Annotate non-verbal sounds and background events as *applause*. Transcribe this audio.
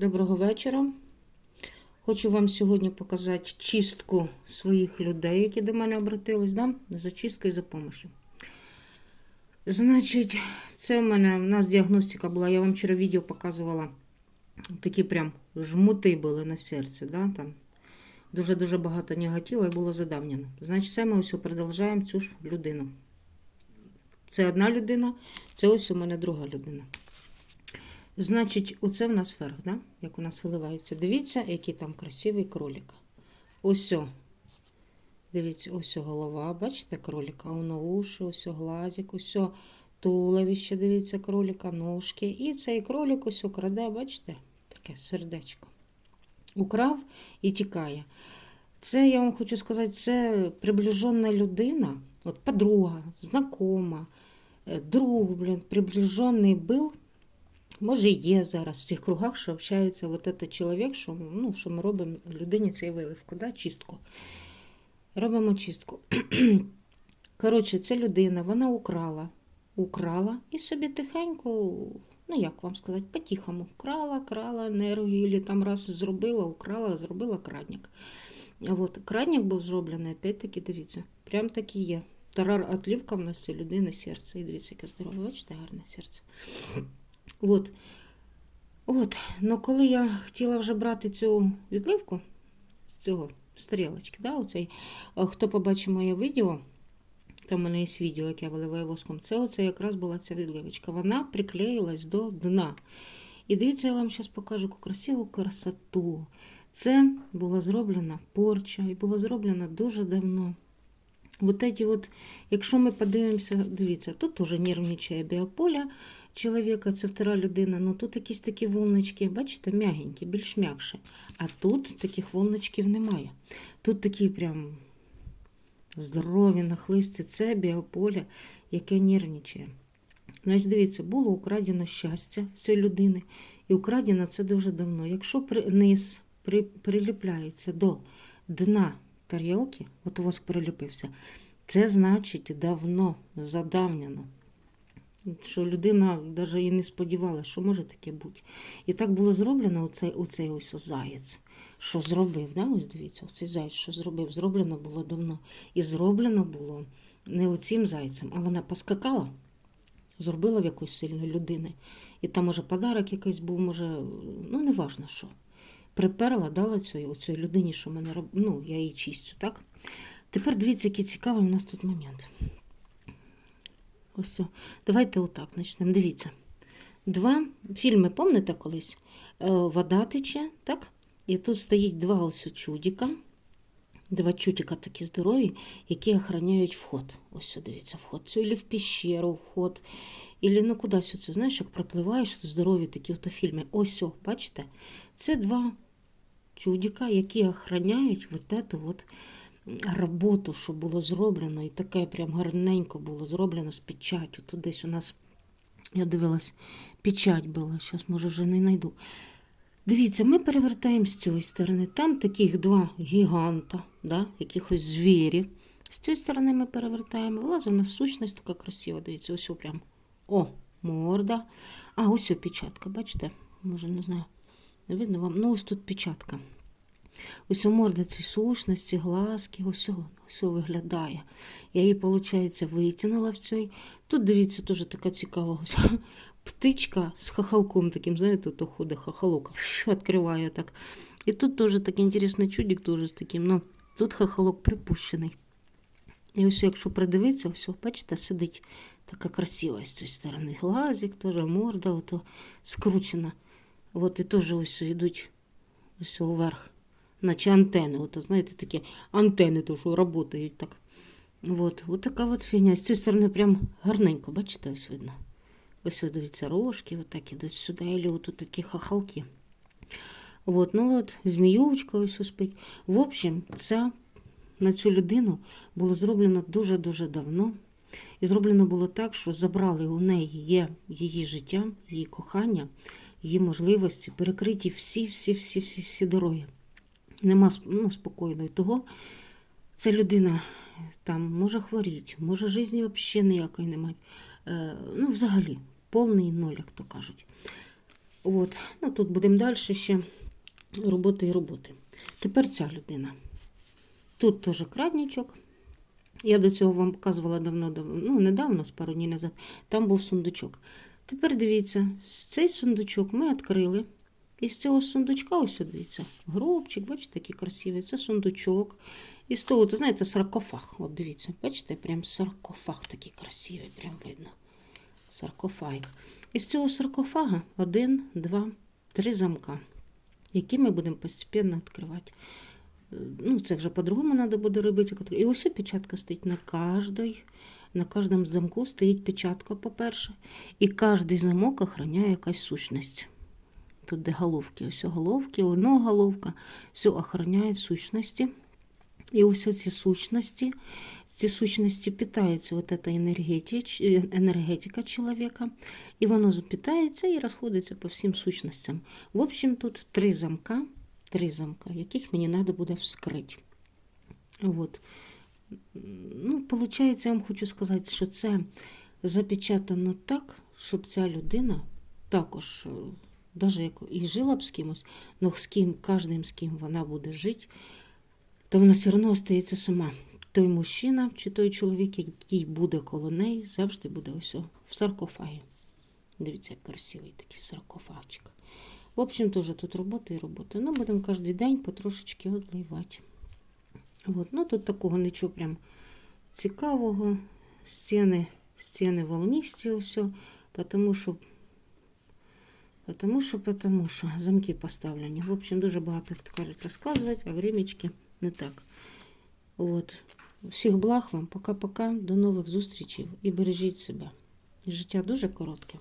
Доброго вечора. Хочу вам сьогодні показати чистку своїх людей, які до мене обратились, да? за чисткою і за допомогою. Значить, це в мене в нас діагностика була. Я вам вчора відео показувала. Такі прям жмути були на серці. Да? Там дуже-дуже багато негативу і було задавнено. Значить, це ми ось продовжуємо цю ж людину. Це одна людина, це ось у мене друга людина. Значить, оце в нас верх, да? як у нас виливається. Дивіться, який там красивий кролик. Ось. Дивіться, ось голова, бачите, кролика, воно уші, ось глазик, ось туловище, дивіться, кролика, ножки. І цей кролик ось краде, бачите, таке сердечко. Украв і тікає. Це, я вам хочу сказати, це приближена людина, от подруга, знакома, е, друг, блін, приближений був. Може, є зараз в цих кругах, що общається вот этот чоловік, що, ну, що ми робимо людині цей виливку, да? чистку. Робимо чистку. *clears throat* Коротше, ця людина, вона украла, украла і собі тихенько, ну як вам сказати, по-тихому, крала, крала енергію, там раз зробила, украла, зробила крадник. От крадник був зроблений, опять-таки, дивіться, прям так і є. Тарар отлівка в нас це людини серце. І дивіться, яке здорове, бачите, гарне серце. От. От. Ну коли я хотіла вже брати цю відливку з цього з тарілочки, да, оцей, хто побачив моє відео, там у мене є відео, яке я виливаю воском, це оце якраз була ця відливочка. Вона приклеїлась до дна. І дивіться, я вам зараз покажу красиву красоту. Це була зроблена порча і було зроблено дуже давно. Вот эти от, якщо ми подивимося, дивіться, тут теж нервничає біополя чоловіка, це втора людина, ну тут якісь такі волночки, бачите, м'ягенькі, більш м'якші. А тут таких волночків немає. Тут такі прям здорові нахлисті, це біополе, яке нервничає. Значить, дивіться, було украдено щастя в цієї людини, і украдено це дуже давно. Якщо низ при, приліпляється до дна тарілки, от воск приліпився, це значить давно задавнено. Що людина навіть і не сподівалася, що може таке бути. І так було зроблено оцей, оцей ось заєць, що зробив. Да? Ось дивіться, оцей заєць, що зробив. Зроблено було давно. І зроблено було не оцим зайцем, а вона поскакала, зробила в якоїсь сильної людини. І там, може, подарок якийсь був, може, ну, не важно що. Приперла, дала цій, оцій людині, що мене роб... ну, я її чистю, так? Тепер дивіться, який цікавий у нас тут момент. Ось. Давайте отак почнемо. Дивіться. Два фільми, пам'ятаєте колись? Е, Вода тече, так? І тут стоїть два ось чудика. Два чудика такі здорові, які охороняють вход. Ось дивіться, вход. Це ілі в піщеру вход, ілі ну кудись оце, знаєш, як пропливаєш, здорові такі ото фільми. Ось, бачите? Це два чудика, які охороняють вот эту от роботу, що було зроблено, і таке прям гарненько було зроблено з печаттю. Тут десь у нас, я дивилась, печать була, зараз, може, вже не знайду. Дивіться, ми перевертаємо з цієї сторони. Там таких два гіганта, да, якихось звірів. З цієї сторони ми перевертаємо. Влазить у нас сущність така красива. Дивіться, ось прям. О, морда. А, ось печатка, бачите? Може, не знаю. Видно вам? Ну, ось тут печатка. Цієї сущності, глазки, ось ось виглядає. Я її, виходить, витягнула в цей. Тут, дивіться, теж така цікава *laughs* птичка з хахалком таким, знаєте, то ходить хахалок, відкриває так. І тут теж такий інтересний чудик, теж з таким, ну, тут хахалок припущений. І ось, якщо придивитися, ось, бачите, сидить така красива з цієї сторони. Глазик, теж морда, ото скручена. От і теж ось йдуть ось вверх наче антени. От, знаєте, такі антени, то що працюють так. От, от така от фігня. З цієї сторони прям гарненько, бачите, ось видно. Ось ось дивіться, рожки, отак ідуть сюди, і от тут такі хахалки. От, ну от, зміючка ось спить. В общем, це на цю людину було зроблено дуже-дуже давно. І зроблено було так, що забрали у неї є її життя, її кохання, її можливості, перекриті всі-всі-всі-всі дороги нема ну, спокійної того. Ця людина там може хворіти, може житті взагалі ніякої немає. Е, ну, взагалі, повний ноль, як то кажуть. От. Ну, тут будемо далі ще роботи і роботи. Тепер ця людина. Тут теж крадничок. Я до цього вам показувала давно, дав- ну, недавно, з пару днів назад. Там був сундучок. Тепер дивіться, цей сундучок ми відкрили. І з цього сундучка, ось дивіться, гробчик, бачите, який красивий, це сундучок. І з того, то знаєте, саркофаг. От дивіться, бачите, прям саркофаг такий красивий, прям видно. Саркофаг. І з цього саркофага один, два, три замка, які ми будемо постійно відкривати. Ну, це вже по-другому треба буде робити. І ось печатка стоїть на кожній. На кожному замку стоїть печатка, по-перше, і кожен замок охороняє якась сущність. Тут де головки, ось головки, воно головка, все охороняє сущності. І ось ці сущності, ці сущності питаються вот эта енергетика чоловіка, і воно запитається і розходиться по всім сущностям. В общем, тут три замка, три замка, яких мені треба буде вскрити. Вот. Ну, получається, я вам хочу сказати, що це запечатано так, щоб ця людина також, як і жила б з кимось, але з ким, кожним з ким вона буде жити, то вона все одно остається сама. Той мужчина чи той чоловік, який буде коло неї, завжди буде ось в саркофагі. Дивіться, як красивий такий саркофагчик. В общем, теж тут робота і робота. Ну, будемо кожен день потрошечки одливати. От. Ну, тут такого нічого прям цікавого. Стіни, стіни волнисті ось, тому що, тому що, тому що замки поставлені. В общем, дуже багато, як то кажуть, розказувати, а времечки не так. От. Всіх благ вам, пока-пока, до нових зустрічей і бережіть себе. Життя дуже коротке.